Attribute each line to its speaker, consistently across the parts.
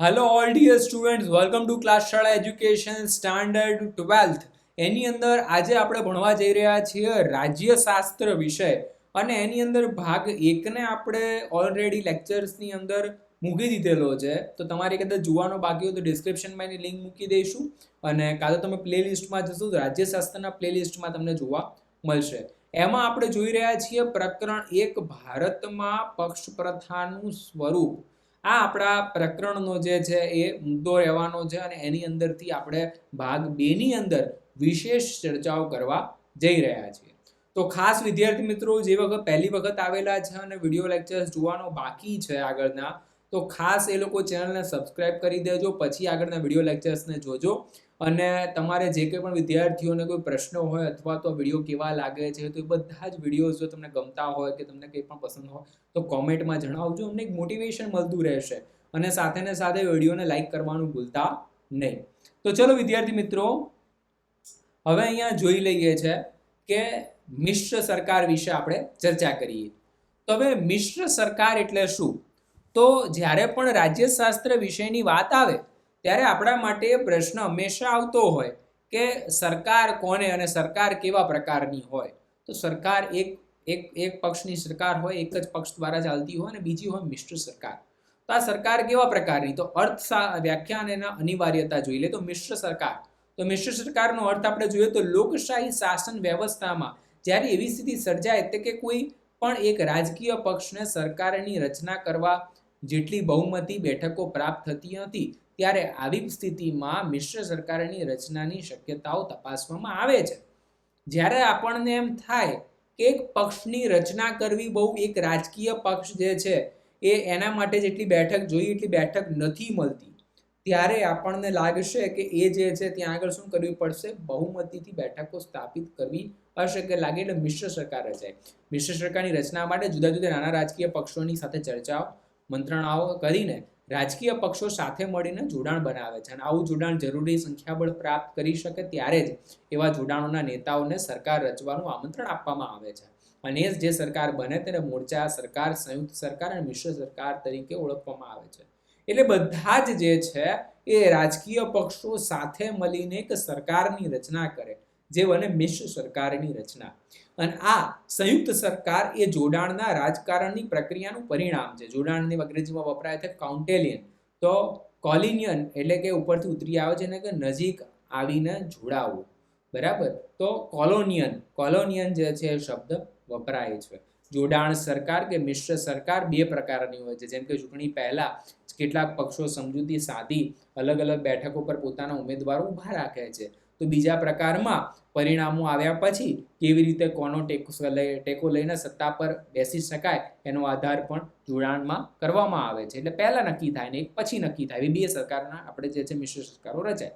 Speaker 1: Hello all dear students welcome to class Shala education standard twelfth એની અંદર આજે આપણે ભણવા જઈ રહ્યા છીએ રાજ્યશાસ્ત્ર વિષય. અને એની અંદર ભાગ એકને આપણે ઓલરેડી લેક્ચર્સની અંદર મૂકી દીધેલો છે. તો તમારે કદાચ જોવાનો બાકી હોય તો ડિસ્ક્રિપ્શનમાં એની લિંક મૂકી દઈશું. અને કાં તો તમે પ્લેલિસ્ટમાં જશો તો રાજ્યશાસ્ત્રના પ્લેલિસ્ટમાં તમને જોવા મળશે. એમાં આપણે જોઈ રહ્યા છીએ પ્રકરણ એક, ભારતમાં પક્ષ પ્રથાનું સ્વરૂપ. આ આપણા પ્રકરણનો જે છે એ મુદ્દો રહેવાનો છે અને એની અંદરથી આપણે ભાગ બેની અંદર વિશેષ ચર્ચાઓ કરવા જઈ રહ્યા છીએ. તો ખાસ વિદ્યાર્થી મિત્રો, જે વખત પહેલી વખત આવેલા છે અને વીડિયો લેક્ચર્સ જોવાનો બાકી છે આગળના તો ખાસ એ લોકો ચેનલને સબસ્ક્રાઇબ કરી દેજો, પછી આગળના વીડિયો લેક્ચર્સને જોજો. અને તમારે જે કંઈ પણ વિદ્યાર્થીઓને કોઈ પ્રશ્નો હોય અથવા તો વીડિયો કેવા લાગે છે, તો એ બધા જ વિડીયોઝ જો તમને ગમતા હોય કે તમને કંઈ પણ પસંદ હોય, તો કોમેન્ટમાં જણાવજો. અમને એક મોટિવેશન મળતું રહેશે. અને સાથે ને સાથે વિડીયોને લાઈક કરવાનું ભૂલતા નહીં. તો ચલો વિદ્યાર્થી મિત્રો, હવે અહીંયા જોઈ લઈએ છે કે મિશ્ર સરકાર વિશે આપણે ચર્ચા કરીએ. તો હવે મિશ્ર સરકાર એટલે શું? તો જ્યારે પણ રાજ્યશાસ્ત્ર વિષયની વાત આવે, ત્યારે આપણા માટે એ પ્રશ્ન હંમેશા આવતો હોય કે સરકાર કોને અને સરકાર કેવા પ્રકારની હોય? તો સરકાર એક એક એક પક્ષની સરકાર હોય, એક જ પક્ષ દ્વારા ચાલતી હોય અને બીજી હોય મિશ્ર સરકાર. તો આ સરકાર કેવા પ્રકારની? તો અર્થ વ્યાખ્યા એના અનિવાર્યતા જોઈ લે. તો મિશ્ર સરકાર. તો મિશ્ર સરકારનો અર્થ આપણે જોઈએ તો લોકશાહી શાસન વ્યવસ્થામાં જ્યારે એવી સ્થિતિ સર્જાય તે કે કોઈ પણ એક રાજકીય પક્ષને સરકારની રચના કરવા જેટલી બહુમતી બેઠકો પ્રાપ્ત થતી નથી ત્યારે આવી સ્થિતિમાં મિશ્ર સરકારની રચનાની શક્યતાઓ તપાસવામાં આવે છે. જ્યારે આપણને એમ થાય કે એક પક્ષની રચના કરવી બહુ એક રાજકીય પક્ષ જે છે, એ એના માટે જેટલી બેઠક જોઈએ એટલી બેઠક નથી મળતી. ત્યારે આપણને લાગશે કે એ જે છે ત્યાં આગળ શું કરવી પડશે? બહુમતીથી બેઠકો સ્થાપિત કરવી અશક્ય લાગે એટલે મિશ્ર સરકાર રચાય. મિશ્ર સરકારની રચના માટે જુદા જુદા નાના રાજકીય પક્ષોની સાથે ચર્ચાઓ મંત્રણાઓ કરીને રાજકીય પક્ષો સાથે મળીને જોડાણ બનાવે છે. અને આવું જોડાણ જરૂરી સંખ્યાબળ પ્રાપ્ત કરી શકે ત્યારે જ એવા જોડાણોના નેતાઓને સરકાર રચવાનું આમંત્રણ આપવામાં આવે છે. અને જે સરકાર બને તેને મોરચા સરકાર, સંયુક્ત સરકાર અને મિશ્ર સરકાર તરીકે ઓળખવામાં આવે છે. એટલે બધા જ જે છે એ રાજકીય પક્ષો સાથે મળીને એક સરકારની રચના કરે. જે બને મિશ્ર સરકારની રચના. અને આ સંયુક્ત સરકાર એ જોડાણના રાજકારણની પ્રક્રિયાનું પરિણામ છે. જોડાણની અંગ્રેજીમાં વપરાય છે કાઉન્ટેલિયન. તો કોલિનિયન એટલે કે ઉપરથી ઉતરી આવે છે ને કે નજીક આવીને જોડાવવું બરાબર? તો કોલોનિયન. કોલોનિયન જે છે શબ્દ વપરાય છે. જોડાણ સરકાર કે મિશ્ર સરકાર બે પ્રકારની હોય છે. જેમ કે ચૂંટણી પહેલા કેટલાક પક્ષો સમજૂતી સાધી અલગ અલગ બેઠકો પર પોતાના ઉમેદવારો ઊભા રાખે છે. તો બીજા પ્રકારમાં પરિણામો આવ્યા પછી કેવી રીતે કોનો ટેકો લઈ ટેકો લઈને સત્તા પર બેસી શકાય એનો આધાર પણ જોડાણમાં કરવામાં આવે છે. એટલે પહેલા નક્કી થાય ને પછી નક્કી થાય. બે સરકારના આપણે જે છે મિશ્ર સરકારો રચાય.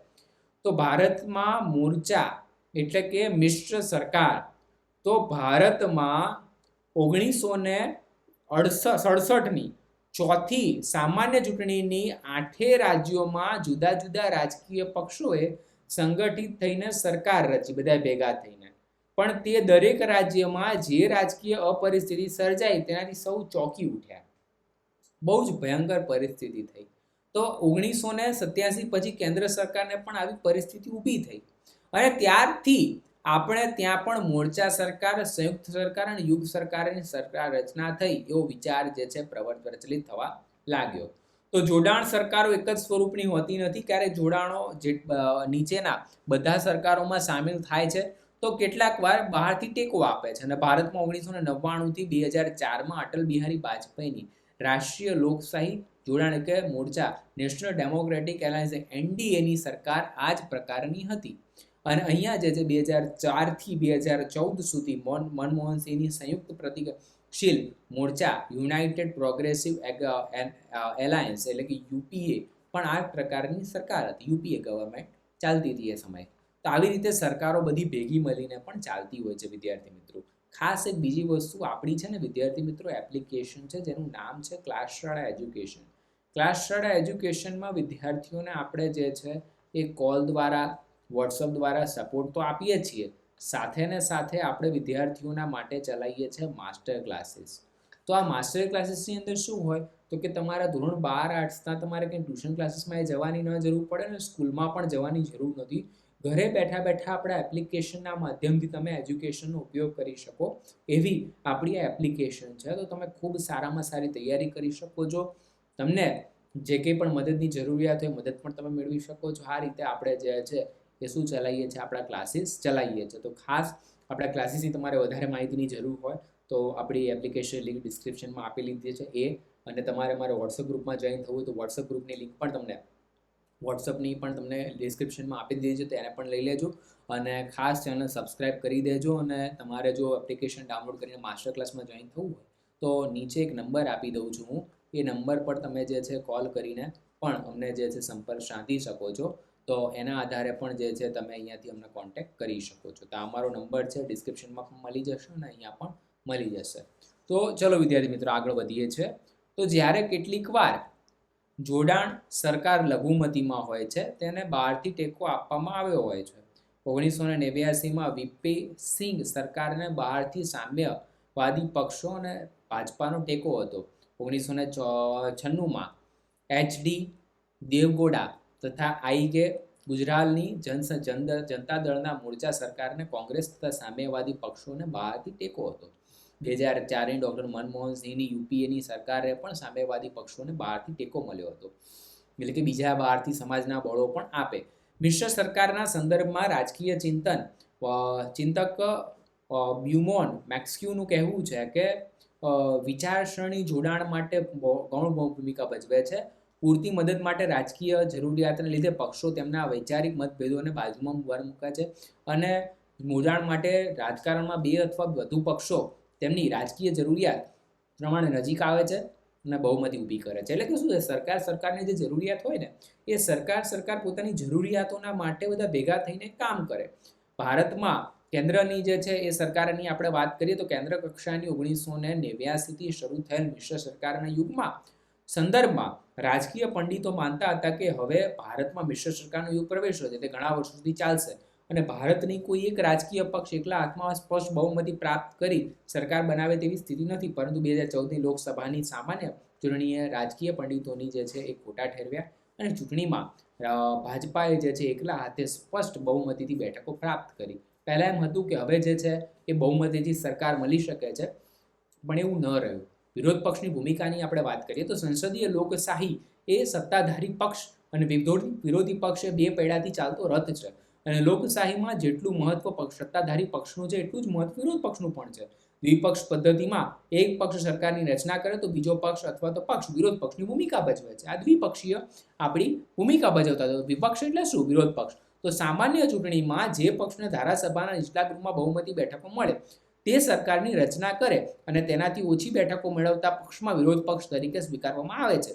Speaker 1: તો ભારતમાં મોરચા એટલે કે મિશ્ર સરકાર. તો ભારતમાં ઓગણીસો ને અડસઠ સડસઠની ચોથી સામાન્ય ચૂંટણીની આઠે રાજ્યોમાં જુદા જુદા રાજકીય પક્ષોએ સંગઠિત થઈને સરકાર રચી, બધા ભેગા થઈને. પણ તે દરેક રાજ્યમાં જે રાજકીય અપરિસ્થિતિ સર્જાઈ તેનાથી સૌ ચોંકી ઉઠ્યા. બહુ જ ભયંકર પરિસ્થિતિ થઈ. તો ઓગણીસો ને સત્યાસી પછી કેન્દ્ર સરકારને પણ આવી પરિસ્થિતિ ઊભી થઈ. અને ત્યારથી આપણે ત્યાં પણ મોરચા સરકાર, સંયુક્ત સરકાર અને યુગ સરકારની સરકાર રચના થઈ એવો વિચાર જે છે પ્રવર્ત, પ્રચલિત થવા લાગ્યો. તો જોડાણ સરકારો એક જ સ્વરૂપની હોતી નથી. ક્યારેક જોડાણો જે નીચેના બધા સરકારોમાં સામેલ થાય છે, તો કેટલાક વાર બહારથી ટેકો આપે છે. અને ભારતમાં ઓગણીસો ને નવ્વાણુંથી બે હજાર ચારમાં અટલ બિહારી વાજપેયીની રાષ્ટ્રીય લોકશાહી જોડાણ કે મોરચા, નેશનલ ડેમોક્રેટિક એલાયન્સ એનડીએની સરકાર આ જ પ્રકારની હતી. અને અહીંયા જે છે, બે હજાર ચારથી બે હજાર ચૌદ સુધી મોન, મનમોહન સિંહની સંયુક્ત પ્રતિકશીલ મોરચા, યુનાઇટેડ પ્રોગ્રેસિવ એલાયન્સ એટલે કે યુપીએ પણ આ પ્રકારની સરકાર હતી. યુપીએ ગવર્મેન્ટ ચાલતી હતી એ સમયે. તો આવી રીતે સરકારો બધી ભેગી મળીને પણ ચાલતી હોય છે વિદ્યાર્થી મિત્રો. ખાસ એક બીજી વસ્તુ આપણી છે ને વિદ્યાર્થી મિત્રો, એપ્લિકેશન છે જેનું નામ છે ક્લાસ એજ્યુકેશન. ક્લાસ એજ્યુકેશનમાં વિદ્યાર્થીઓને આપણે જે છે એ કોલ દ્વારા, વોટ્સઅપ દ્વારા સપોર્ટ તો આપીએ છીએ. સાથે ને સાથે આપણે વિદ્યાર્થીઓના માટે ચલાવીએ છીએ માસ્ટર ક્લાસીસ તો આ માસ્ટર ક્લાસીસની અંદર શું હોય? તો કે તમારા ધોરણ બાર આર્ટ્સના તમારે કંઈ ટ્યુશન ક્લાસીસમાં એ જવાની ન જરૂર પડે ને સ્કૂલમાં પણ જવાની જરૂર નથી. ઘરે બેઠા બેઠા આપણા એપ્લિકેશનના માધ્યમથી તમે એજ્યુકેશનનો ઉપયોગ કરી શકો. એવી આપણી આ એપ્લિકેશન છે. તો તમે ખૂબ સારામાં સારી તૈયારી કરી શકો છો. તમને જે કંઈ પણ મદદની જરૂરિયાત હોય, મદદ પણ તમે મેળવી શકો છો. આ રીતે આપણે જે છે એ શું ચલાવીએ છીએ આપણા ક્લાસીસ ચલાવીએ છીએ તો ખાસ આપણા ક્લાસીસની તમારે વધારે માહિતીની જરૂર હોય તો આપણી એપ્લિકેશન લિંક ડિસ્ક્રિપ્શનમાં આપી લીધી છે એ. અને તમારે મારે વોટ્સઅપ ગ્રુપમાં જોઈન થવું હોય તો વોટ્સઅપ ગ્રુપની લિંક પણ તમને વોટ્સઅપની પણ તમને ડિસ્ક્રિપ્શનમાં આપી દીધી છે તેને પણ લઈ લેજો. અને ખાસ ચેનલ સબસ્ક્રાઇબ કરી દેજો અને તમારે જો એપ્લિકેશન ડાઉનલોડ કરીને માસ્ટર ક્લાસમાં જોઈન થવું હોય તો નીચે એક નંબર આપી દઉં છું હું. એ નંબર પર તમે જે છે કોલ કરીને પણ અમને જે છે સંપર્ક સાધી શકો છો. તો એના આધારે પણ જે છે તમે અહીંયાથી અમને કોન્ટેક્ટ કરી શકો છો. તો અમારો નંબર છે ડિસ્ક્રિપ્શનમાં પણ મળી જશે અને અહીંયા પણ મળી જશે. તો ચલો વિદ્યાર્થી મિત્રો, આગળ વધીએ છીએ તો જ્યારે કેટલીક વાર જોડાણ સરકાર લઘુમતીમાં હોય છે, તેને બહારથી ટેકો આપવામાં આવ્યો હોય છે. ઓગણીસો ને નેવ્યાસીમાં વીપી સિંઘ સરકારને બહારથી સામ્યવાદી પક્ષો અને ભાજપાનો ટેકો હતો. ઓગણીસો ને છન્નુંમાં એચડી દેવગોડા તથા આઈગે ગુજરાતની જન જનતા દળના મોરચા સરકારને કોંગ્રેસ તથા સામ્યવાદી પક્ષોને બહારથી ટેકો હતો. બે હજાર ચારની ડૉક્ટર મનમોહન સિંહની યુપીએની સરકારે પણ સામ્યવાદી પક્ષોને બહારથી ટેકો મળ્યો હતો. એટલે કે બીજા બહારથી સમાજના બળો પણ આપે. મિશ્ર સરકારના સંદર્ભમાં રાજકીય ચિંતન ચિંતક બ્યુમોન મેક્સ્ક્યુનું કહેવું છે કે વિચારસરણી જોડાણ માટે ગૌણ ભૂમિકા ભજવે છે. પૂરતી મદદ માટે રાજકીય જરૂરિયાતને લીધે પક્ષો તેમના વૈચારિક મતભેદોને બાજુમાં વાર મૂકે છે. અને મોજાણ માટે રાજકારણમાં બે અથવા વધુ પક્ષો તેમની રાજકીય જરૂરિયાત પ્રમાણે નજીક આવે છે અને બહુમતી ઊભી કરે છે. એટલે કે શું છે? સરકાર સરકારની જે જરૂરિયાત હોય ને, એ સરકાર સરકાર પોતાની જરૂરિયાતોના માટે બધા ભેગા થઈને કામ કરે. ભારતમાં કેન્દ્રની જે છે એ સરકારની આપણે વાત કરીએ તો કેન્દ્ર કક્ષાની ઓગણીસો ને નેવ્યાસીથી શરૂ થયેલ મિશ્ર સરકારના યુગમાં સંદર્ભમાં રાજકીય પંડિતો માનતા હતા કે હવે ભારતમાં મિશ્ર સરકારનો યુગ પ્રવેશ્યો છે તે ઘણા વર્ષો સુધી ચાલશે. અને ભારતની કોઈ એક રાજકીય પક્ષ એકલા હાથમાં સ્પષ્ટ બહુમતી પ્રાપ્ત કરી સરકાર બનાવે તેવી સ્થિતિ નથી. પરંતુ બે હજાર ચૌદની લોકસભાની સામાન્ય ચૂંટણીએ રાજકીય પંડિતોની જે છે એ ખોટા ઠેરવ્યા અને ચૂંટણીમાં ભાજપાએ જે છે એકલા હાથે સ્પષ્ટ બહુમતીથી બેઠકો પ્રાપ્ત કરી. પહેલાં એમ હતું કે હવે જે છે એ બહુમતીથી સરકાર મળી શકે છે, પણ એવું ન રહ્યું. વિરોધ પક્ષની ભૂમિકાની આપણે વાત કરીએ તો સંસદીય લોકશાહી એ સત્તાધારી પક્ષ અને વિરોધી પક્ષ એ બે પૈડાથી ચાલતો રથ છે. અને લોકશાહીમાં જેટલું મહત્વ પક્ષ સત્તાધારી પક્ષનું છે, એટલું જ મહત્વ વિરોધ પક્ષનું પણ છે. દ્વિપક્ષ પદ્ધતિમાં એક પક્ષ સરકારની રચના કરે તો બીજો પક્ષ અથવા તો પક્ષ વિરોધ પક્ષની ભૂમિકા ભજવે છે. આ દ્વિપક્ષીય આપણી ભૂમિકા ભજવતા હતા. વિપક્ષ એટલે શું? વિરોધ પક્ષ. તો સામાન્ય ચૂંટણીમાં જે પક્ષને ધારાસભાના નીચલા ગૃહમાં બહુમતી બેઠકો મળે તે સરકારની રચના કરે અને તેનાથી ઓછી બેઠકો મેળવતા પક્ષમાં વિરોધ પક્ષ તરીકે સ્વીકારવામાં આવે છે.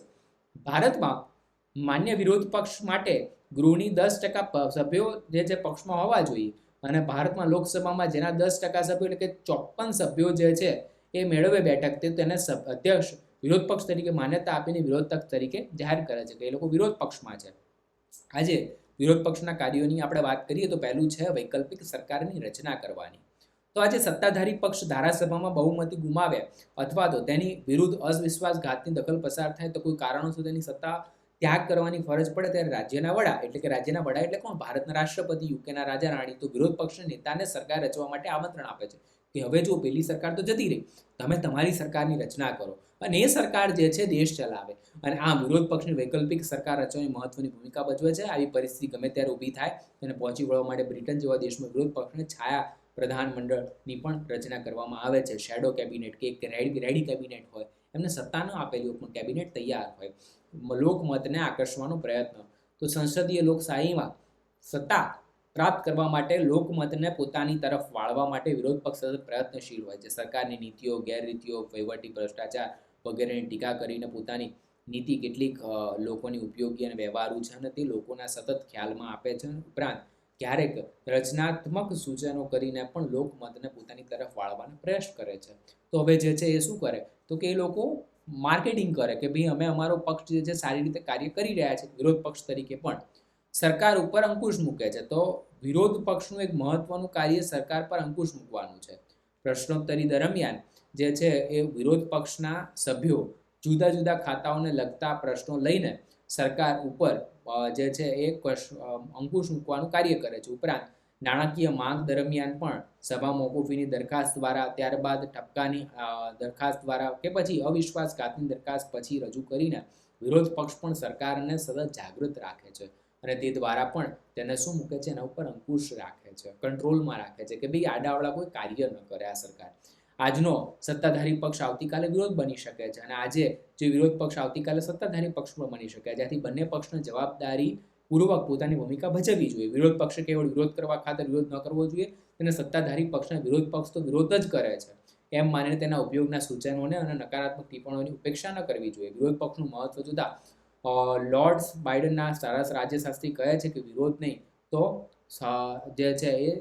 Speaker 1: ભારતમાં માન્ય વિરોધ પક્ષ માટે ગૃહની દસ ટકા સભ્યો જે છે પક્ષમાં હોવા જોઈએ અને ભારતમાં લોકસભામાં જેના દસ ટકા સભ્યો એટલે કે ચોપન સભ્યો જે છે એ મેળવે બેઠક તે તેને અધ્યક્ષ વિરોધ પક્ષ તરીકે માન્યતા આપીને વિરોધ પક્ષ તરીકે જાહેર કરે છે કે એ લોકો વિરોધ પક્ષમાં છે. આજે વિરોધ પક્ષના કાર્યોની આપણે વાત કરીએ તો પહેલું છે વૈકલ્પિક સરકારની રચના કરવાની. તો આજે સત્તાધારી પક્ષ ધારાસભામાં બહુમતી ગુમાવે અથવા તો તેની વિરુદ્ધ અવિશ્વાસઘાતની દખલ પસાર થાય તો કોઈ કારણોસર તેની સત્તા ત્યાગ કરવાની ફરજ પડે ત્યારે રાજ્યના વડા, એટલે કે રાજ્યના વડા એટલે કોણ? ભારતના રાષ્ટ્રપતિ, યુકેના રાજા રાણી, તો વિરોધ પક્ષના નેતાને સરકાર રચવા માટે આમંત્રણ આપે છે કે હવે જો પેલી સરકાર તો જતી રહી, તમે તમારી સરકારની રચના કરો. અને એ સરકાર જે છે દેશ ચલાવે. અને આ વિરોધ પક્ષની વૈકલ્પિક સરકાર રચવાની મહત્વની ભૂમિકા ભજવે છે. આવી પરિસ્થિતિ ગમે ત્યારે ઊભી થાય અને પહોંચી વળવા માટે બ્રિટન જેવા દેશમાં વિરોધ પક્ષને છાયા પ્રધાનમંડળની પણ રચના કરવામાં આવે છે. શેડો કેબિનેટ કે એક રેડી કેબિનેટ હોય, એમને સત્તા ન આપેલી હોય પણ કેબિનેટ તૈયાર હોય, લોકમતને આકર્ષવાનો પ્રયત્ન. તો સંસદીય લોકશાહીમાં સત્તા પ્રાપ્ત કરવા માટે લોકમતને પોતાની તરફ વાળવા માટે વિરોધ પક્ષ સતત પ્રયત્નશીલ હોય છે. સરકારની નીતિઓ, ગેરરીતિઓ, વહીવટી ભ્રષ્ટાચાર વગેરેની ટીકા કરીને પોતાની નીતિ કેટલીક લોકોની ઉપયોગી અને વ્યવહારુ છે અને તે લોકોના સતત ખ્યાલમાં આપે છે. ઉપરાંત ક્યારેક રચનાત્મક સૂચનો કરીને પણ લોકમતને પોતાની તરફ વાળવાનો પ્રયાસ કરે છે. તો હવે જે છે એ શું કરે? તો કે એ લોકો માર્કેટિંગ કરે કે ભાઈ અમે અમારો પક્ષ જે છે સારી રીતે કાર્ય કરી રહ્યા છે, વિરોધ પક્ષ તરીકે પણ. સરકાર ઉપર અંકુશ મૂકે છે. તો વિરોધ પક્ષનું એક મહત્વનું કાર્ય સરકાર પર અંકુશ મૂકવાનું છે. પ્રશ્નોત્તરી દરમિયાન જે છે એ વિરોધ પક્ષના સભ્યો જુદા જુદા ખાતાઓને લગતા પ્રશ્નો લઈને સરકાર ઉપર જે છે એ કશ- અંકુશ મૂકવાનું કાર્ય કરે છે. ઉપરાંત નાણાકીય માંગ દરમિયાન પણ સભા મોકૂફીની દરખાસ્ત દ્વારા, ત્યારબાદ ટપકાની દરખાસ્ત દ્વારા કે પછી અવિશ્વાસઘાતની દરખાસ્ત પછી રજૂ કરીને વિરોધ પક્ષ પણ સરકારને સતત જાગૃત રાખે છે અને તે દ્વારા પણ તેને શું મૂકે છે? એના ઉપર અંકુશ રાખે છે. કંટ્રોલમાં રાખે છે કે ભાઈ આડાવાળા કોઈ કાર્ય ન કરે આ સરકાર. આજનો સત્તાધારી પક્ષ આવતીકાલે વિરોધ બની શકે છે અને આજે જે વિરોધ પક્ષ આવતીકાલે સત્તાધારી પક્ષ પણ બની શકે છે. જ્યાંથી બંને પક્ષને જવાબદારી પૂર્વક પોતાની ભૂમિકા ભજવવી જોઈએ. વિરોધ પક્ષે કેવળ વિરોધ કરવા ખાતર વિરોધ ન કરવો જોઈએ તેને સત્તાધારી પક્ષના વિરોધ પક્ષ તો વિરોધ જ કરે છે. એમ માનીને તેના ઉપયોગના સૂચનોને અને નકારાત્મક ટિપ્પણીઓની ઉપેક્ષા ન કરવી જોઈએ. વિરોધ પક્ષનું મહત્વ જોતા લોર્ડ્સ બાઇડનના સરસ રાજ્યશાસ્ત્રી કહે છે કે વિરોધ નહીં તો જે છે એ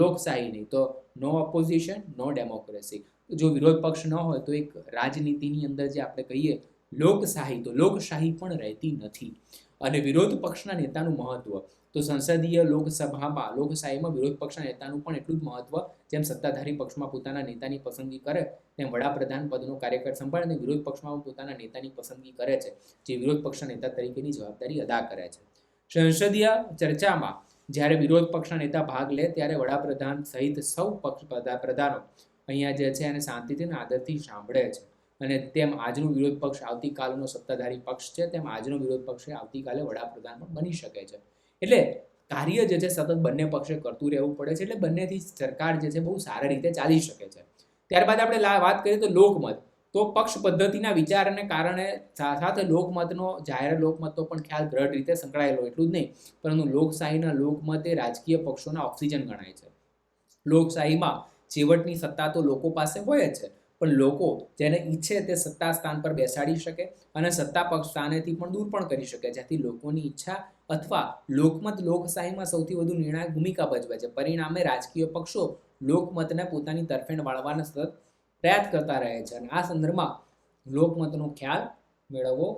Speaker 1: લોકશાહી નહીં તો નો ઓપોઝિશન નો ડેમોક્રેસી જો વિરોધ પક્ષ ન હોય તો એક રાજનીતિની અંદર જે આપણે કહીએ, લોકશાહી, તો લોકશાહી પણ રહેતી નથી. અને વિરોધ પક્ષના નેતાનું મહત્વ, તો સંસદીય લોકસભામાં, લોકશાહીમાં વિરોધ પક્ષના નેતાનું પણ એટલું જ મહત્વ, જેમ સત્તાધારી પક્ષમાં પોતાના નેતાની પસંદગી કરે, તેમ વડાપ્રધાન પદનો કાર્યકર સંભાળે અને વિરોધ પક્ષમાં પોતાના નેતાની પસંદગી કરે છે, જે વિરોધ પક્ષના નેતા તરીકેની જવાબદારી અદા કરે છે. સંસદીય ચર્ચામાં જ્યારે વિરોધ પક્ષના નેતા ભાગ લે ત્યારે વડાપ્રધાન સહિત સૌ પક્ષ પ્રધાનો અહીંયા જે છે એને શાંતિથી અને આદરથી સાંભળે છે. અને તેમ આજનો વિરોધ પક્ષ આવતીકાલનો સત્તાધારી પક્ષ છે, તેમ આજનો વિરોધ પક્ષ આવતીકાલે વડાપ્રધાન બની શકે છે. એટલે કાર્ય જે છે સતત બંને પક્ષે કરતું રહેવું પડે છે, એટલે બંનેથી સરકાર જે છે બહુ સારી રીતે ચાલી શકે છે. ત્યારબાદ આપણે વાત કરીએ તો લોકમત. તો પક્ષ પદ્ધતિના વિચારને કારણે સાથે લોકમતનો, જાહેર લોકમતનો પણ ખ્યાલ દ્રઢ રીતે સંકળાયેલો એટલું જ નહીં, પરંતુ લોકશાહીના લોકમત એ રાજકીય પક્ષોના ઓક્સિજન ગણાય છે. લોકશાહીમાં છેવટની સત્તા તો લોકો પાસે હોય જ છે, પણ લોકો જેને ઈચ્છે તે સત્તા સ્થાન પર બેસાડી શકે અને સત્તા પક્ષ સ્થાનેથી પણ દૂર પણ કરી શકે, જેથી લોકોની ઈચ્છા અથવા લોકમત લોકશાહીમાં સૌથી વધુ નિર્ણાયક ભૂમિકા ભજવે છે. પરિણામે રાજકીય પક્ષો લોકમતને પોતાની તરફેણ વાળવાના સતત પ્રયાસ કરતા રહે છે. અને આ સંદર્ભમાં લોકમતનો ખ્યાલ મેળવવો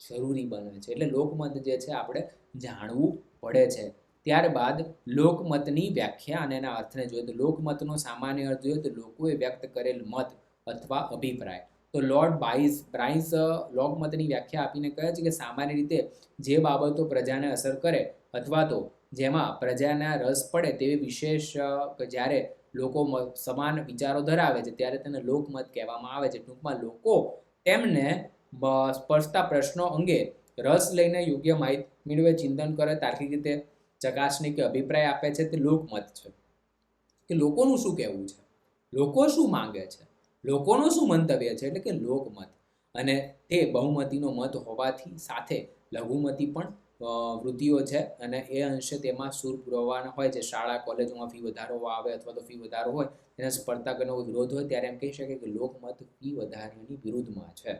Speaker 1: જરૂરી બને છે. એટલે લોકમત જે છે આપણે જાણવું પડે છે. ત્યારબાદ લોકમતની વ્યાખ્યા અને એના અર્થને જોઈએ તો લોકમતનો સામાન્ય અર્થ જોઈએ તો લોકોએ વ્યક્ત કરેલ મત અથવા અભિપ્રાય. તો લોર્ડ બાઇસ બ્રાઇસ લોકમતની વ્યાખ્યા આપીને કહે છે કે સામાન્ય રીતે જે બાબતો પ્રજાને અસર કરે અથવા તો જેમાં પ્રજાના રસ પડે તેવી વિશેષ જ્યારે લોકો સમાન વિચારો ધરાવે છે, ત્યારે તેને લોકમત કહેવામાં આવે છે. ટૂંકમાં લોકો તેમને સ્પર્શતા પ્રશ્નો અંગે રસ લઈને યોગ્ય માહિતી મેળવે, ચિંતન કરે, તાર્કિક રીતે ચકાસણી કે અભિપ્રાય આપે છે, તે લોકમત છે. કે લોકોનું શું કહેવું છે? લોકો શું માંગે છે? લોકોનું શું મંતવ્ય છે? એટલે કે લોકમત. અને તે બહુમતીનો મત હોવાથી સાથે લઘુમતી પણ વૃત્તિઓ છે અને એ અંશે તેમાં સૂર પુરવવાના હોય છે. શાળા, કોલેજોમાં ફી વધારો આવે અથવા તો ફી વધારો હોય એને સ્પર્ધાગનો વિરોધ હોય ત્યારે એમ કહી શકે કે લોકમત ફી વધારાની વિરુદ્ધમાં છે.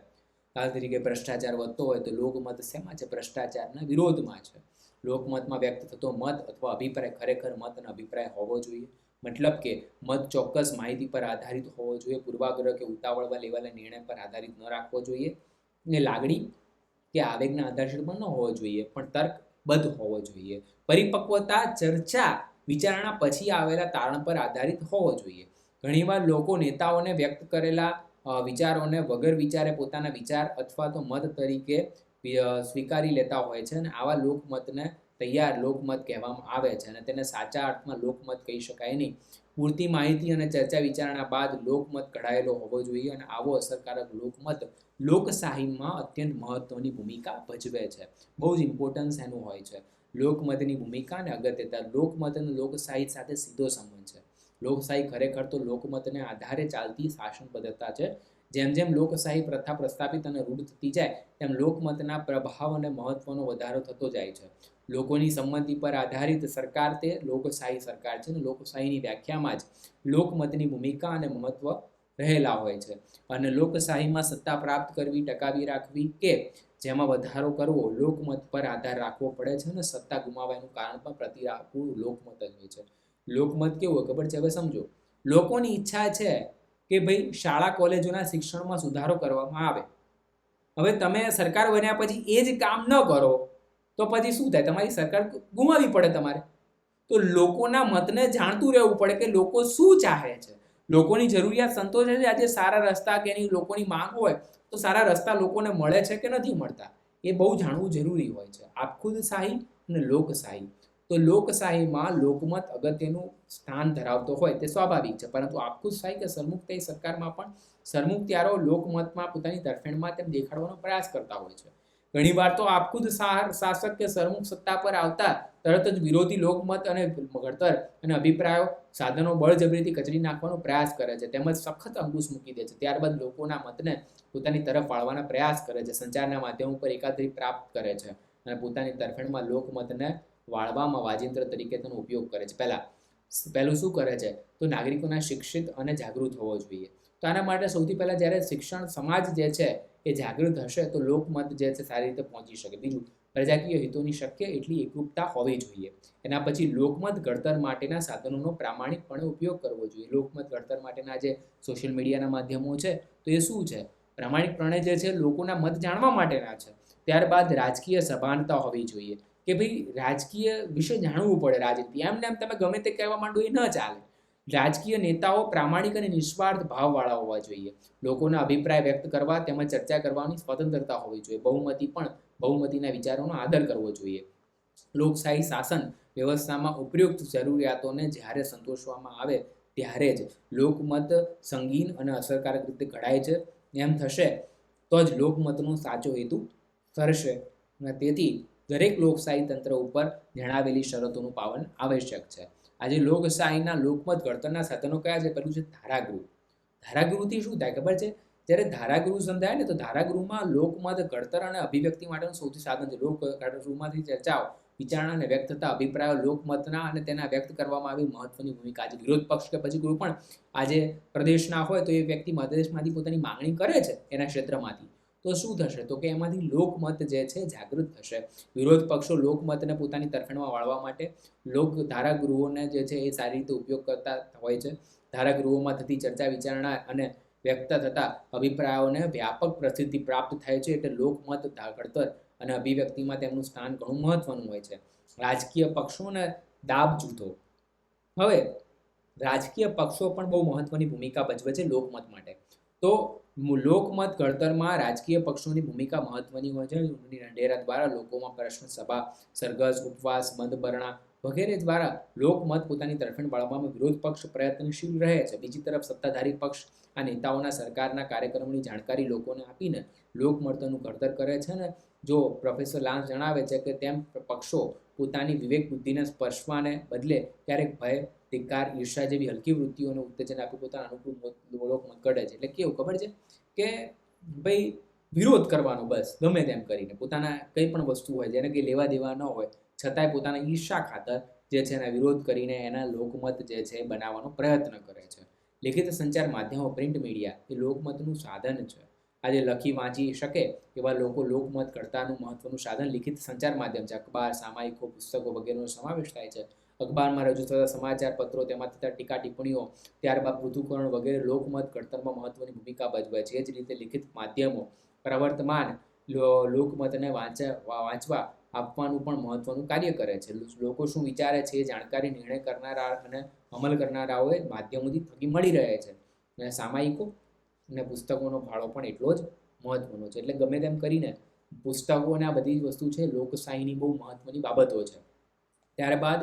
Speaker 1: દાખલા તરીકે ભ્રષ્ટાચાર વધતો હોય તો લોકમત શેમાં છે? ભ્રષ્ટાચારના વિરોધમાં છે. લોકમતમાં વ્યક્ત થતો મત અથવા અભિપ્રાય ખરેખર મત અને અભિપ્રાય હોવો જોઈએ. મતલબ કે મત ચોક્કસ માહિતી પર આધારિત હોવો જોઈએ. પૂર્વાગ્રહ કે ઉતાવળમાં લેવાના નિર્ણય પર આધારિત ન રાખવો જોઈએ. ને લાગણી કે આવેગના આધારશીલ ન હોવો જોઈએ, પણ તર્કબદ્ધ હોવો જોઈએ. પરિપક્વતા, ચર્ચા, વિચારણા પછી આવેલા તારણ પર આધારિત હોવો જોઈએ. ઘણીવાર લોકો નેતાઓને વ્યક્ત કરેલા વિચારોને વગર વિચારે પોતાના વિચાર અથવા તો મત તરીકે સ્વીકારી લેતા હોય છે અને આવા લોકમતને તૈયાર લોકમત કહેવામાં આવે છે અને તેને સાચા અર્થમાં લોકમત કહી શકાય નહીં. પૂરતી માહિતી અને ચર્ચા વિચારણા બાદ લોકમત ઘડાયેલો હોવો જોઈએ અને આવો અસરકારક લોકમત લોકશાહીમાં અત્યંત મહત્વની ભૂમિકા ભજવે છે. બહુ જ ઇમ્પોર્ટન્સ એનું હોય છે. લોકમતની ભૂમિકા અને અગત્યતા, લોકમત અને લોકશાહી સાથે સીધો સંબંધ છે. લોકશાહી ખરેખર તો લોકમતને આધારે ચાલતી શાસન પદ્ધતા છે. જેમ જેમ લોકશાહી પ્રથા પ્રસ્થાપિત અને રૂઢ થતી જાય, તેમ લોકમતના પ્રભાવ અને મહત્વનો વધારો થતો જાય છે. લોકોની સંમતિ પર આધારિત સરકાર તે લોકશાહી સરકાર છે અને લોકશાહીની વ્યાખ્યામાં જ લોકમતની ભૂમિકા અને મહત્વ રહેલા હોય છે. અને લોકશાહીમાં સત્તા પ્રાપ્ત કરવી, ટકાવી રાખવી કે જેમાં વધારો કરવો, લોકમત પર આધાર રાખવો પડે છે અને સત્તા ગુમાવવાનું કારણ પણ પ્રતિ રાખવું લોકમત જ હોય છે. લોકમત કેવું હોય ખબર છે? હવે સમજો. લોકોની ઈચ્છા છે કે ભાઈ શાળા, કોલેજોના શિક્ષણમાં સુધારો કરવામાં આવે. હવે તમે સરકાર બન્યા પછી એ જ કામ ન કરો. તો પછી શું થાય? તમારી સરકાર ગુમાવવી પડે તમારે. તો લોકોના મતને જાણતું રહેવું પડે કે લોકો શું ચાહે છે. લોકોની જરૂરિયાત સંતોષે છે. આજે સારા રસ્તા કે એની લોકોની માંગ હોય, તો સારા રસ્તા લોકોને મળે છે કે નથી મળતા? એ બહુ જાણવું જરૂરી હોય છે. આપખુદશાહી અને લોકશાહી. તો લોકશાહીમાં લોકમત અગત્યનું સ્થાન ધરાવતો હોય તે સ્વાભાવિક છે. પરંતુ આપખુદશાહી કે સરમુખતાઈ સરકારમાં પણ સરમુખત્યારો લોકમતમાં પોતાની તરફેણમાં તેમ દેખાડવાનો પ્રયાસ કરતા હોય છે. ઘણીવાર તો આપખુદ શાસક કે સરમુખ સત્તા પર આવતા તરત જ વિરોધી લોકમત અને ઘડતર અને અભિપ્રાયો સાધનો બળજબરીથી કચડી નાખવાનો પ્રયાસ કરે છે. તેમજ સખત અંકુશ મૂકી દે છે. ત્યારબાદ લોકોના મતને પોતાની તરફ વાળવાના પ્રયાસ કરે છે. સંચારના માધ્યમો પર એકાદરી પ્રાપ્ત કરે છે અને પોતાની તરફેણમાં લોકમતને વાળવામાં વાજિંત્ર તરીકે તેનો ઉપયોગ કરે છે. પહેલાં, પહેલું શું કરે છે? તો નાગરિકોના શિક્ષિત અને જાગૃત હોવો જોઈએ. તો આના માટે સૌથી પહેલાં જ્યારે શિક્ષણ સમાજ જે છે એ જાગૃત હશે, તો લોકમત જે છે સારી રીતે પહોંચી શકે. બીજું, પ્રજાકીય હિતોની શક્ય એટલી એકરૂપતા હોવી જોઈએ. એના પછી લોકમત ઘડતર માટેના સાધનોનો પ્રામાણિકપણે ઉપયોગ કરવો જોઈએ. લોકમત ઘડતર માટેના જે સોશિયલ મીડિયાના માધ્યમો છે, તો એ શું છે? પ્રામાણિકપણે જે છે લોકોના મત જાણવા માટેના છે. ત્યારબાદ રાજકીય સભાનતા હોવી જોઈએ. કે ભાઈ રાજકીય વિશે જાણવું પડે રાજનીતિ. એમને એમ તમે ગમે તે કહેવા માંડો એ ન ચાલે. રાજકીય નેતાઓ પ્રામાણિક અને નિસ્વાર્થ ભાવવાળા હોવા જોઈએ. લોકોના અભિપ્રાય વ્યક્ત કરવા તેમજ ચર્ચા કરવાની સ્વતંત્રતા હોવી જોઈએ. બહુમતી પણ બહુમતીના વિચારોનો આદર કરવો જોઈએ. લોકશાહી શાસન વ્યવસ્થામાં ઉપયુક્ત જરૂરિયાતોને જ્યારે સંતોષવામાં આવે ત્યારે જ લોકમત સંગીન અને અસરકારક રીતે ઘડાય છે. એમ થશે તો જ લોકમતનો સાચો હેતુ થશે અને તેથી દરેક લોકશાહી તંત્ર ઉપર જણાવેલી શરતોનું પાલન આવશ્યક છે. આજે લોકશાહીના લોકમત ઘડતરના સાધનો કયા છે? પેલું છે ધારાગૃહ ધારાગૃહથી શું થાય ખબર છે? જ્યારે ધારાગૃહ સંધાય ને તો ધારાગૃહમાં લોકમત, ઘડતર અને અભિવ્યક્તિ માટેનું સૌથી સાધન છે. લોક ગૃહમાંથી ચર્ચાઓ, વિચારણા અને વ્યક્ત થતા અભિપ્રાયો લોકમતના અને તેના વ્યક્ત કરવામાં આવી મહત્વની ભૂમિકા છે. વિરોધ પક્ષ કે પછી કોઈ પણ આજે પ્રદેશના હોય તો એ વ્યક્તિ મધ્યદેશમાંથી પોતાની માંગણી કરે છે એના ક્ષેત્રમાંથી. તો શું થશે? તો કે એમાંથી લોકમત જે છે જાગૃત થશે. વિરોધ પક્ષો લોકમતને પોતાની તરફેણમાં વાળવા માટે લોક ધારાગૃહોને જે છે એ સારી રીતે ઉપયોગ કરતા હોય છે. ધારાગૃહોમાં થતી ચર્ચા વિચારણા અને વ્યક્ત થતા અભિપ્રાયોને વ્યાપક પ્રસિદ્ધિ પ્રાપ્ત થાય છે એટલે લોકમત ઘડતર અને અભિવ્યક્તિમાં તેમનું સ્થાન ઘણું મહત્વનું હોય છે. રાજકીય પક્ષોને દાબ જૂથો. હવે રાજકીય પક્ષો પણ બહુ મહત્વની ભૂમિકા ભજવે છે લોકમત માટે. તો લોકમત ઘડતરમાં રાજકીય પક્ષોની ભૂમિકા મહત્વની હોય છે. ચૂંટણી ઢંઢેરા દ્વારા લોકોમાં પ્રશ્ન સભા, સરઘસ, ઉપવાસ, બંધબરણા વગેરે દ્વારા લોકમત પોતાની તરફેણ વાળવામાં વિરોધ પક્ષ પ્રયત્નશીલ રહે છે. બીજી તરફ સત્તાધારી પક્ષ આ નેતાઓના સરકારના કાર્યક્રમોની જાણકારી લોકોને આપીને લોકમતનું ઘડતર કરે છે ને જો પ્રોફેસર લાન્સ જણાવે છે કે તેમ પક્ષો પોતાની વિવેક બુદ્ધિને સ્પર્શવાને બદલે ક્યારેક ભય ધિકાર ઈર્ષા જેવી હલકી વૃત્તિઓને ઉત્તેજન આપી પોતાના અનુકૂળ મોત- લોકમત છે. એટલે કેવું ખબર છે? કે ભાઈ વિરોધ કરવાનો બસ, ગમે તેમ કરીને. પોતાના કંઈ પણ વસ્તુ હોય, જેને કંઈ લેવા દેવા ન હોય, છતાંય પોતાના ઈર્ષા ખાતર જે છે એના વિરોધ કરીને એના લોકમત જે છે બનાવવાનો પ્રયત્ન કરે છે. લિખિત સંચાર માધ્યમો, પ્રિન્ટ મીડિયા એ લોકમતનું સાધન છે. આજે લખી વાંચી શકે એવા લોકો લોકમત કરતાનું મહત્વનું સાધન લિખિત સંચાર માધ્યમ છે. અખબાર, સામાયિકો, પુસ્તકો વગેરેનો સમાવેશ થાય છે. અખબારમાં રજૂ થતા સમાચાર પત્રો તેમાં થતા ટીકા ટિપ્પણીઓ, ત્યારબાદ પૃથુકરણ વગેરે લોકમત ઘડતરમાં મહત્વની ભૂમિકા ભજવે છે. એ જ રીતે લિખિત માધ્યમો પ્રવર્તમાન લોકમતને વાંચવા વાંચવા આપવાનું પણ મહત્વનું કાર્ય કરે છે. લોકો શું વિચારે છે એ જાણકારી નિર્ણય કરનારા અને અમલ કરનારાઓએ માધ્યમોથી થકી મળી રહે છે. અને સામાયિકો અને પુસ્તકોનો ફાળો પણ એટલો જ મહત્વનો છે. એટલે ગમે તેમ કરીને પુસ્તકો અને આ બધી જ વસ્તુ છે, લોકશાહીની બહુ મહત્વની બાબતો છે. ત્યારબાદ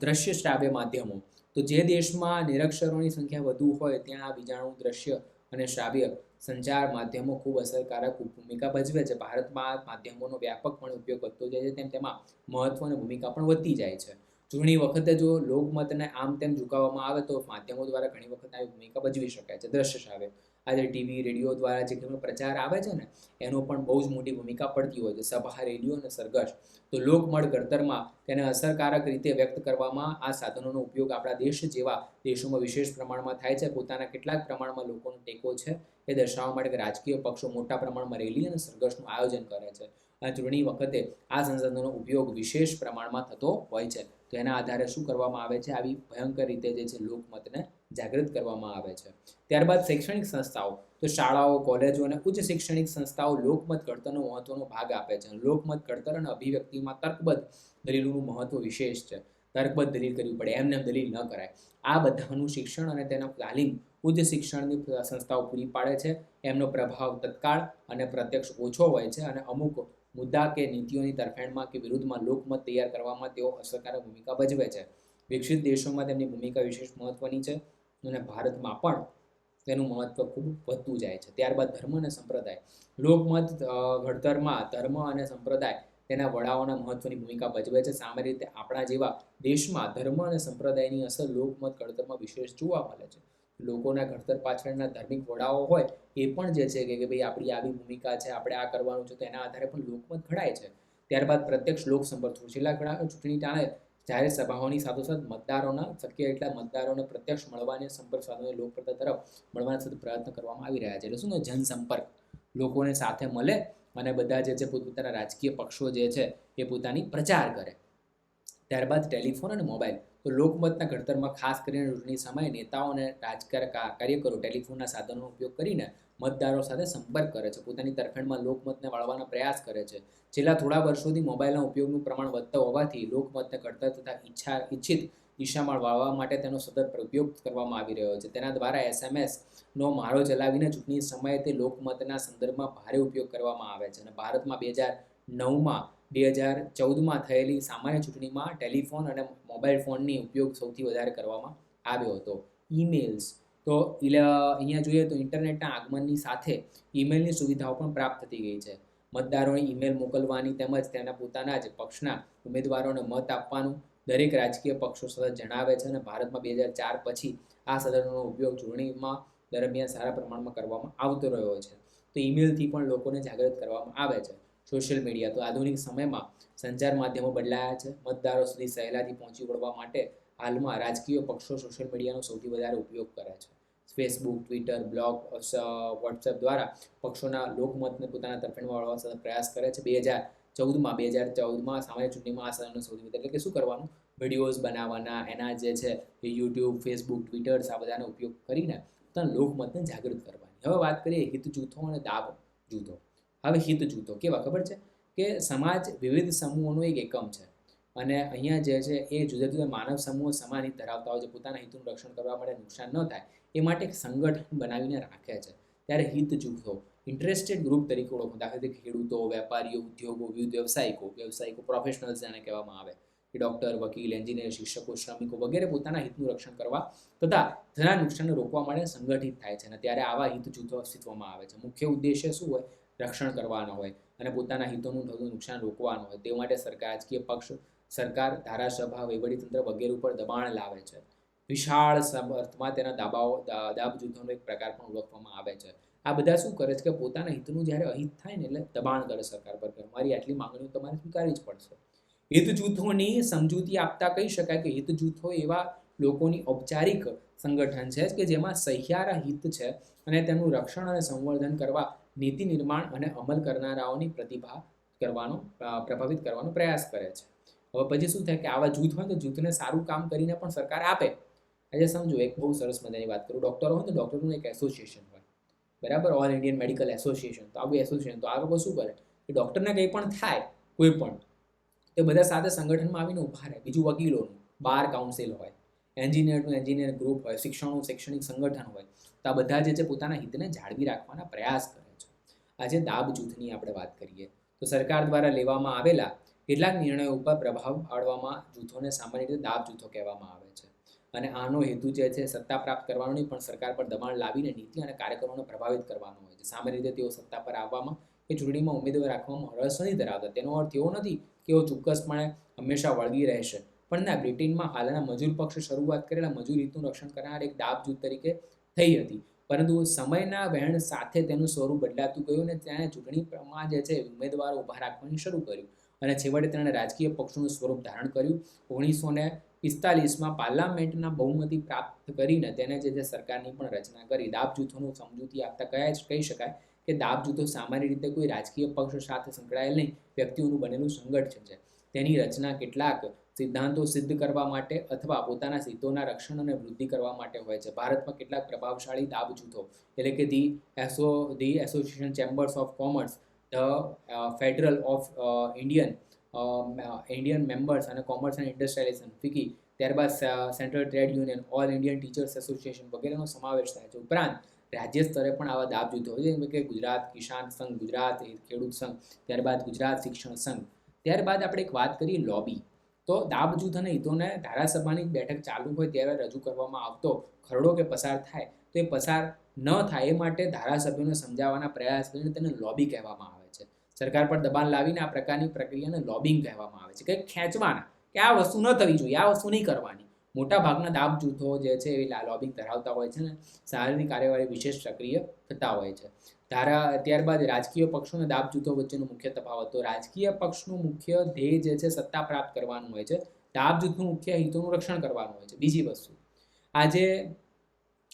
Speaker 1: દ્રશ્ય શ્રાવ્ય માધ્યમો. તો જે દેશમાં નિરક્ષરોની સંખ્યા વધુ હોય, ત્યાં બીજાણુ દ્રશ્ય અને શ્રાવ્ય સંચાર માધ્યમો ખૂબ અસરકારક ભૂમિકા ભજવે છે. ભારતમાં માધ્યમોનો વ્યાપકપણે ઉપયોગ વધતો જાય છે, તેમ તેમાં મહત્વની ભૂમિકા પણ વધતી જાય છે. ચૂંટણી વખતે જો લોકમતને આમ તેમ ઝુકાવવામાં આવે તો માધ્યમો દ્વારા ઘણી વખત આવી ભૂમિકા ભજવી શકાય છે. દ્રશ્ય આવે આજે ટીવી, રેડિયો દ્વારા જે કંઈ પ્રચાર આવે છે ને, એનો પણ બહુ જ મોટી ભૂમિકા પડતી હોય છે. સભા, રેડિયો અને સરઘસ. તો લોકમળ ઘડતરમાં તેને અસરકારક રીતે વ્યક્ત કરવામાં આ સાધનોનો ઉપયોગ આપણા દેશ જેવા દેશોમાં વિશેષ પ્રમાણમાં થાય છે. પોતાના કેટલાક પ્રમાણમાં લોકોનો ટેકો છે. એ દર્શાવવા માટે રાજકીય પક્ષો મોટા પ્રમાણમાં રેલી અને સરઘસનું આયોજન કરે છે. અને ચૂંટણી વખતે આ સંસાધનોનો ઉપયોગ વિશેષ પ્રમાણમાં થતો હોય છે. તો એના આધારે શું કરવામાં આવે છે? આવી ભયંકર રીતે જે છે લોકમતને જાગૃત કરવામાં આવે છે. ત્યારબાદ શૈક્ષણિક સંસ્થાઓ. તો શાળાઓ, કોલેજો અને ઉચ્ચ શૈક્ષણિક સંસ્થાઓ લોકમત ઘડતરનો મહત્વનો ભાગ આપે છે. લોકમત ઘડતર અને અભિવ્યક્તિમાં તર્કબદ્ધ દલીલોનું મહત્વ વિશેષ છે. તર્કબદ્ધ દલીલ કરવી પડે. એમને દલીલ ન કરાય. આ બધાનું શિક્ષણ અને તેના તાલીમ ઉચ્ચ શિક્ષણની સંસ્થાઓ પૂરી પાડે છે. એમનો પ્રભાવ તત્કાળ અને પ્રત્યક્ષ ઓછો હોય છે અને અમુક મુદ્દા કે નીતિઓની તરફેણમાં કે વિરુદ્ધમાં લોકમત તૈયાર કરવામાં તેઓ અસરકારક ભૂમિકા ભજવે છે. વિકસિત દેશોમાં તેમની ભૂમિકા વિશેષ મહત્વની છે અને ભારતમાં પણ તેનું મહત્વ ખૂબ વધતું જાય છે. ત્યારબાદ ધર્મ અને સંપ્રદાય. લોકમત ઘડતરમાં ધર્મ અને સંપ્રદાય તેના વડાઓના મહત્વની ભૂમિકા ભજવે છે. સામાન્ય રીતે આપણા જેવા દેશમાં ધર્મ અને સંપ્રદાયની અસર લોકમત, ઘડતરમાં વિશેષ જોવા મળે છે. લોકોના ઘડતર પાછળના ધાર્મિક વડાઓ હોય એ પણ જે છે કે કે ભાઈ આપણી આવી ભૂમિકા છે, આપણે આ કરવાનું છે, તો એના આધારે પણ લોકમત ઘડાય છે. ત્યારબાદ પ્રત્યક્ષ લોક સંપર્ક છેલ્લા ઘણા ચૂંટણી ટાણે જાહેર સભાઓની સાથોસાથ મતદારોના, શક્ય એટલા મતદારોને પ્રત્યક્ષ મળવાની સંપર્ક સાધનો લોકપ્રતા તરફ મળવાના સતત પ્રયત્ન કરવામાં આવી રહ્યા છે. એટલે શું ને જનસંપર્ક. લોકોને સાથે મળે અને બધા જે છે પોતપોતાના રાજકીય પક્ષો જે છે એ પોતાની પ્રચાર કરે. ત્યારબાદ ટેલિફોન અને મોબાઈલ. તો લોકમતના ઘડતરમાં ખાસ કરીને ચૂંટણી સમયે નેતાઓ અને રાજકીય કાર્યકરો ટેલિફોનના સાધનોનો ઉપયોગ કરીને મતદારો સાથે સંપર્ક કરે છે. પોતાની તરફેણમાં લોકમતને વાળવાનો પ્રયાસ કરે છે. છેલ્લા થોડા વર્ષોથી મોબાઈલના ઉપયોગનું પ્રમાણ વધતા હોવાથી લોકમતને ઘડતર તથા ઈચ્છા, ઈચ્છિત દિશામાં વાળવા માટે તેનો સતત ઉપયોગ કરવામાં આવી રહ્યો છે. તેના દ્વારા એસએમએસનો મારો ચલાવીને ચૂંટણી સમયે તે લોકમતના સંદર્ભમાં ભારે ઉપયોગ કરવામાં આવે છે. અને ભારતમાં બે હજાર નવમાં બે હજાર ચૌદમાં થયેલી સામાન્ય ચૂંટણીમાં ટેલિફોન અને મોબાઈલ ફોનની ઉપયોગ સૌથી વધારે કરવામાં આવ્યો હતો. ઈમેલ્સ. તો અહીંયા જોઈએ તો ઇન્ટરનેટના આગમનની સાથે ઈમેલની સુવિધાઓ પણ પ્રાપ્ત થઈ ગઈ છે. મતદારોને ઈમેલ મોકલવાની તેમજ તેના પોતાના જ પક્ષના ઉમેદવારોને મત આપવાનું દરેક રાજકીય પક્ષો સતત જણાવે છે અને ભારતમાં બે હજાર ચાર પછી આ સાધનોનો ઉપયોગ ચૂંટણીમાં દરમિયાન સારા પ્રમાણમાં કરવામાં આવતો રહ્યો છે. તો ઈમેલથી પણ લોકોને જાગૃત કરવામાં આવે છે. સોશિયલ મીડિયા તો આધુનિક સમયમાં સંચાર માધ્યમો બદલાયા છે. મતદારો સુધી સહેલાથી પહોંચી વળવા માટે હાલમાં રાજકીય પક્ષો સોશિયલ મીડિયાનો સૌથી વધારે ઉપયોગ કરે છે. ફેસબુક ટ્વિટર બ્લોગ વોટ્સએપ દ્વારા પક્ષોના લોકમતને પોતાના તરફેણમાં વળવા પ્રયાસ કરે છે. બે હજાર ચૌદમાં, બે હજાર ચૌદમાં સામાન્ય ચૂંટણીમાં આ સાધનો સૌથી એટલે કે શું કરવાનું? વિડીયોઝ બનાવવાના, એના જે છે એ યુટ્યુબ ફેસબુક ટ્વિટર્સ આ બધાનો ઉપયોગ કરીને પોતાના લોકમતને જાગૃત કરવાની. હવે વાત કરીએ હિત જૂથો અને દાબ જૂથો. હવે હિત જૂથો કેવા ખબર છે? કે સમાજ વિવિધ સમૂહોનો એક એકમ છે. અને અહીંયા જે છે એ જુદા જુદા માનવ સમૂહો સમાન હિત ધરાવતા હોય છે. પોતાના હિતનું રક્ષણ કરવા માટે નુકસાન ન થાય એ માટે એક સંગઠન બનાવીને રાખે છે. ત્યારે હિત જૂથો, ઇન્ટરેસ્ટેડ ગ્રુપ તરીકે ઓળખો. દાખલા તરીકે ખેડૂતો, વેપારીઓ, ઉદ્યોગો, વિવિધ વ્યવસાયિકો વ્યવસાયિકો પ્રોફેશનલ્સ જેને કહેવામાં આવે, કે ડૉક્ટર વકીલ એન્જિનિયર શિક્ષકો, શ્રમિકો વગેરે પોતાના હિતનું રક્ષણ કરવા તથા થનાર નુકસાનને રોકવા માટે સંગઠિત થાય છે. અને ત્યારે આવા હિત જૂથો અસ્તિત્વમાં આવે છે. મુખ્ય ઉદ્દેશ્ય શું હોય? રક્ષણ કરવાનો હોય અને પોતાના હિતોનું થતું નુકસાન રોકવાનું હોય તે માટે સરકાર, રાજકીય પક્ષ, સરકાર, ધારાસભા, વહીવટીતંત્ર વગેરે ઉપર દબાણ લાવે છે. વિશાળ સમર્થમાં તેના દાબાઓ દાબ જૂથોનો એક પ્રકાર પણ ઓળખવામાં આવે છે. આ બધા શું કરે છે કે પોતાના હિતનું જ્યારે અહિત થાય ને એટલે દબાણ કરે સરકાર પર. કે મારી આટલી માંગણીઓ તમારે સ્વીકારવી જ પડશે. હિત જૂથોની સમજૂતી આપતા કહી શકાય કે હિત જૂથો એવા લોકોની ઔપચારિક સંગઠન છે કે જેમાં સહિયારા હિત છે અને તેનું રક્ષણ અને સંવર્ધન કરવા નીતિ નિર્માણ અને અમલ કરનારાઓની પ્રતિભા કરવાનો પ્રભાવિત કરવાનો પ્રયાસ કરે છે. હવે પછી શું થાય કે આવા જૂથ હોય તો જૂથને સારું કામ કરીને પણ સરકાર આપે. આજે સમજો, એક બહુ સરસ મજાની વાત કરું. ડૉક્ટરો હોય તો ડૉક્ટરનું એક એસોસિએશન હોય. બરાબર? ઓલ ઇન્ડિયન મેડિકલ એસોસિએશન તો આવું એસોસિએશન તો આ લોકો શું કરે? કે ડૉક્ટરને કંઈ પણ થાય, કોઈ પણ, તે બધા સાથે સંગઠનમાં આવીને ઊભા રહે. બીજું વકીલોનું, બાર કાઉન્સિલ હોય એન્જિનિયરનું એન્જિનિયર ગ્રુપ હોય, શિક્ષણનું શૈક્ષણિક સંગઠન હોય. તો આ બધા જે છે પોતાના હિતને જાળવી રાખવાના પ્રયાસ કરે. આજે દાબ જૂથની આપણે વાત કરીએ. તો સરકાર દ્વારા લેવામાં આવેલા કેટલાક નિર્ણયો ઉપર પ્રભાવ પાડવામાં જૂથોને સામાન્ય રીતે દાબ જૂથો કહેવામાં આવે છે. અને આનો હેતુ જે છે સત્તા પ્રાપ્ત કરવાનો નહીં, પણ સરકાર પર દબાણ લાવીને નીતિ અને કાર્યક્રમોને પ્રભાવિત કરવાનો હોય છે. સામાન્ય રીતે તેઓ સત્તા પર આવવામાં કે ચૂંટણીમાં ઉમેદવાર રાખવામાં રસ નથી ધરાવતા. તેનો અર્થ એવો નથી કે તેઓ ચોક્કસપણે હંમેશા વળગી રહેશે. પણ ના, બ્રિટનમાં હાલના મજૂર પક્ષે શરૂઆત કરેલા મજૂર હિતનું રક્ષણ કરનાર એક દાબ જૂથ તરીકે થઈ હતી. પરંતુ સમયના વહેણ સાથે તેનું સ્વરૂપ બદલાતું ગયું અને તેણે ચૂંટણીમાં જે છે ઉમેદવારો ઊભા રાખવાનું શરૂ કર્યું. અને છેવટે તેણે રાજકીય પક્ષનું સ્વરૂપ ધારણ કર્યું. ઓગણીસો ને પિસ્તાલીસમાં પાર્લામેન્ટના બહુમતી પ્રાપ્ત કરીને તેને જે છે સરકારની પણ રચના કરી. દાબ જૂથોનું સમજૂતી આપતા કયા જ, કહી શકાય કે દાબ જૂથો સામાન્ય રીતે કોઈ રાજકીય પક્ષ સાથે સંકળાયેલ નહીં, વ્યક્તિઓનું બનેલું સંગઠન છે. તેની રચના કેટલાક સિદ્ધાંતો સિદ્ધ કરવા માટે અથવા પોતાના સિદ્ધોના રક્ષણ અને વૃદ્ધિ કરવા માટે હોય છે. ભારતમાં કેટલાક પ્રભાવશાળી દાબ જૂથો એટલે કે the asso, the association chambers of commerce, the federal of Indian Indian members અને કોમર્સ એન્ડ ઇન્ડસ્ટ્રીયલાઇઝેશન, ફિકી, ત્યારબાદ central trade union, all Indian teachers association વગેરેનો સમાવેશ થાય છે. ઉપરાંત રાજ્ય સ્તરે પણ આવા દાબ જૂથો હોય છે. કે ગુજરાત કિસાન સંઘ, ગુજરાત ખેડૂત સંઘ, ત્યારબાદ ગુજરાત શિક્ષણ સંઘ. ત્યારબાદ આપણે એક વાત કરીએ લોબી. તો દાબ જૂથ અને હિતોને ધારાસભાની બેઠક ચાલુ હોય ત્યારે રજૂ કરવામાં આવતો ખરડો કે પસાર થાય તો એ પસાર ન થાય એ માટે ધારાસભ્યોને સમજાવવાના પ્રયાસ કરીને તેને લોબી કહેવામાં આવે છે. સરકાર પર દબાણ લાવીને આ પ્રકારની પ્રક્રિયાને લોબિંગ કહેવામાં આવે છે. કે ખેંચવાના કે આ વસ્તુ ન થવી જોઈએ, આ વસ્તુ નહીં કરવાની. મોટા ભાગના દાબ જૂથો જે છે એ લોબિંગ ધરાવતા હોય છે ને, શારીરિક કાર્યવાહી વિશેષ સક્રિય થતા હોય છે. ધારા, ત્યારબાદ રાજકીય પક્ષો અને દાબ જૂથો વચ્ચેનો મુખ્ય તફાવત. તો રાજકીય પક્ષનું મુખ્ય ધ્યેય જે છે સત્તા પ્રાપ્ત કરવાનું હોય છે. દાબ જૂથનું મુખ્ય હિતોનું રક્ષણ કરવાનું હોય છે. બીજી વસ્તુ, આજે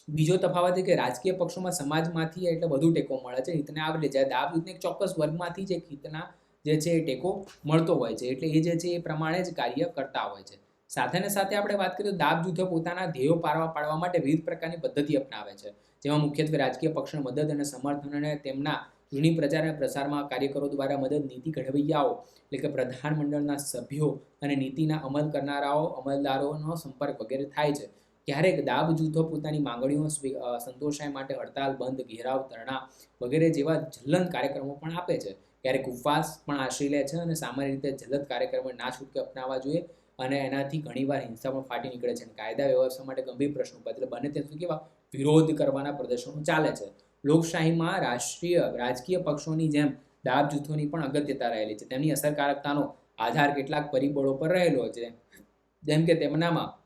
Speaker 1: બીજો તફાવત એ કે રાજકીય પક્ષોમાં સમાજમાંથી એટલે વધુ ટેકો મળે છે. હિતને આવડે જ્યારે દાબ જૂથને એક ચોક્કસ વર્ગમાંથી જ હિતના જે છે એ ટેકો મળતો હોય છે. એટલે એ જે છે એ પ્રમાણે જ કાર્ય કરતા હોય છે. સાથે સાથે આપણે વાત કરીએ તો દાબ જૂથો પોતાના ધ્યેયો પારવા પાડવા માટે વિવિધ પ્રકારની પદ્ધતિ અપનાવે છે. જેમાં મુખ્યત્વે રાજકીય પક્ષને મદદ અને સમર્થન અને તેમના ચૂંટણી પ્રચાર અને પ્રસારમાં કાર્યકરો દ્વારા મદદ નીતિ ઘડવૈયાઓ, એટલે કે પ્રધાનમંડળના સભ્યો અને નીતિના અમલ કરનારાઓ, અમલદારોનો સંપર્ક વગેરે થાય છે. ક્યારેક દાબ જૂથો પોતાની માંગણીઓ સંતોષાય માટે હડતાલ, બંધ, ઘેરાવ ધરણા વગેરે જેવા જલન કાર્યક્રમો પણ આપે છે. ક્યારેક ઉપવાસ પણ આશરી લે છે અને સામાન્ય રીતે જલદ કાર્યક્રમો ના છૂટકે અપનાવવા જોઈએ. અને એનાથી ઘણીવાર હિંસા પણ ફાટી નીકળે છે. અને કાયદા વ્યવસ્થા માટે ગંભીર પ્રશ્નો ઊભા એટલે બને ત્યાં સુધી કેવા? વિરોધ કરવાના પ્રદર્શનો ચાલે છે. લોકશાહીમાં રાષ્ટ્રીય, રાજકીય પક્ષોની જેમ દાબ જૂથોની પણ અગત્યતા રહેલી છે. તેમની અસરકારકતાનો આધાર કેટલાક પરિબળો પર રહેલો છે. જેમ કે તેમનામાં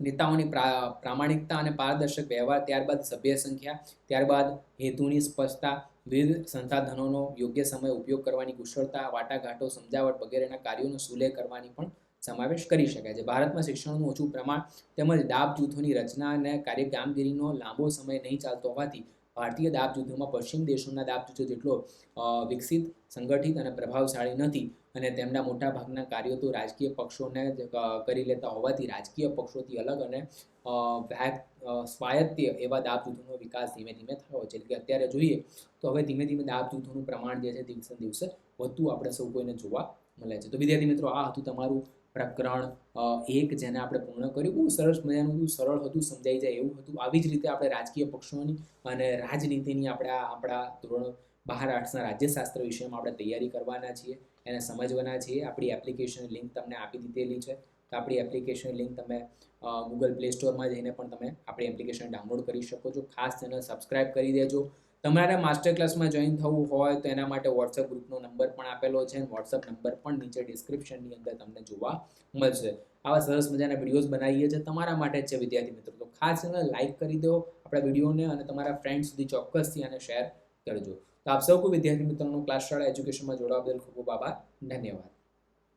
Speaker 1: નેતાઓની પ્રા- પ્રામાણિકતા અને પારદર્શક વ્યવહાર, ત્યારબાદ સભ્ય સંખ્યા, ત્યારબાદ હેતુની સ્પષ્ટતા, વિવિધ સંસાધનોનો યોગ્ય સમય ઉપયોગ કરવાની કુશળતા, વાટાઘાટો, સમજાવટ વગેરેના કાર્યોનો સુલેહ કરવાની પણ સમાવેશ કરી શકાય છે. ભારતમાં શિક્ષણનું ઓછું પ્રમાણ તેમજ દાબ જૂથોની રચના અને કાર્ય કામગીરીનો લાંબો સમય નહીં ચાલતો હોવાથી ભારતીય દાબ જૂથોમાં પશ્ચિમ દેશોના દાબ જૂથો જેટલો વિકસિત, સંગઠિત અને પ્રભાવશાળી નથી અને તેમના મોટા ભાગના કાર્યો તો રાજકીય પક્ષોને કરી લેતા હોવાથી રાજકીય પક્ષોથી અલગ અને સ્વાયત્ત એવા દાબ જૂથોનો વિકાસ ધીમે ધીમે થયો છે. એટલે કે અત્યારે જોઈએ તો હવે ધીમે ધીમે દાબ જૂથોનું પ્રમાણ જે છે દિવસે દિવસે વધતું આપણે સૌ કોઈને જોવા મળે છે. તો વિદ્યાર્થી મિત્રો, આ હતું તમારું પ્રકરણ એક જેને આપણે પૂર્ણ કર્યું. બહુ સરસ મજાનું બધું સરળ હતું, સમજાઈ જાય એવું હતું. આવી જ રીતે આપણે રાજકીય પક્ષોની અને રાજનીતિની આપણે આપણા ધોરણ બહાર આર્ટ્સના રાજ્યશાસ્ત્ર વિષયમાં આપણે તૈયારી કરવાના છીએ. એને સમજવાના છીએ. આપણી એપ્લિકેશન લિંક તમને આપી દીધેલી છે. તો આપણી એપ્લિકેશન લિંક તમે ગૂગલ પ્લે સ્ટોરમાં જઈને પણ તમે આપણી એપ્લિકેશન ડાઉનલોડ કરી શકો છો. ખાસ તેને સબસ્ક્રાઇબ કરી દેજો. તમારે માસ્ટર ક્લાસમાં જોઈન થવું હોય તો એના માટે વોટ્સઅપ ગ્રુપનો નંબર પણ આપેલો છે વોટ્સઅપ નંબર પણ નીચે ડિસ્ક્રિપ્શનની અંદર તમને જોવા મળશે. આવા સરસ મજાના વિડીયોઝ બનાવીએ છીએ તમારા માટે જ છે વિદ્યાર્થી મિત્રો. તો ખાસ એને લાઇક કરી દો આપણા વિડીયોને અને તમારા ફ્રેન્ડ સુધી ચોક્કસથી આને શેર કરજો. તો આપ સૌ કોઈ વિદ્યાર્થી મિત્રોનો ક્લાસ શાળા એજ્યુકેશનમાં જોડાવા બદલ ખૂબ ખૂબ આભાર. ધન્યવાદ.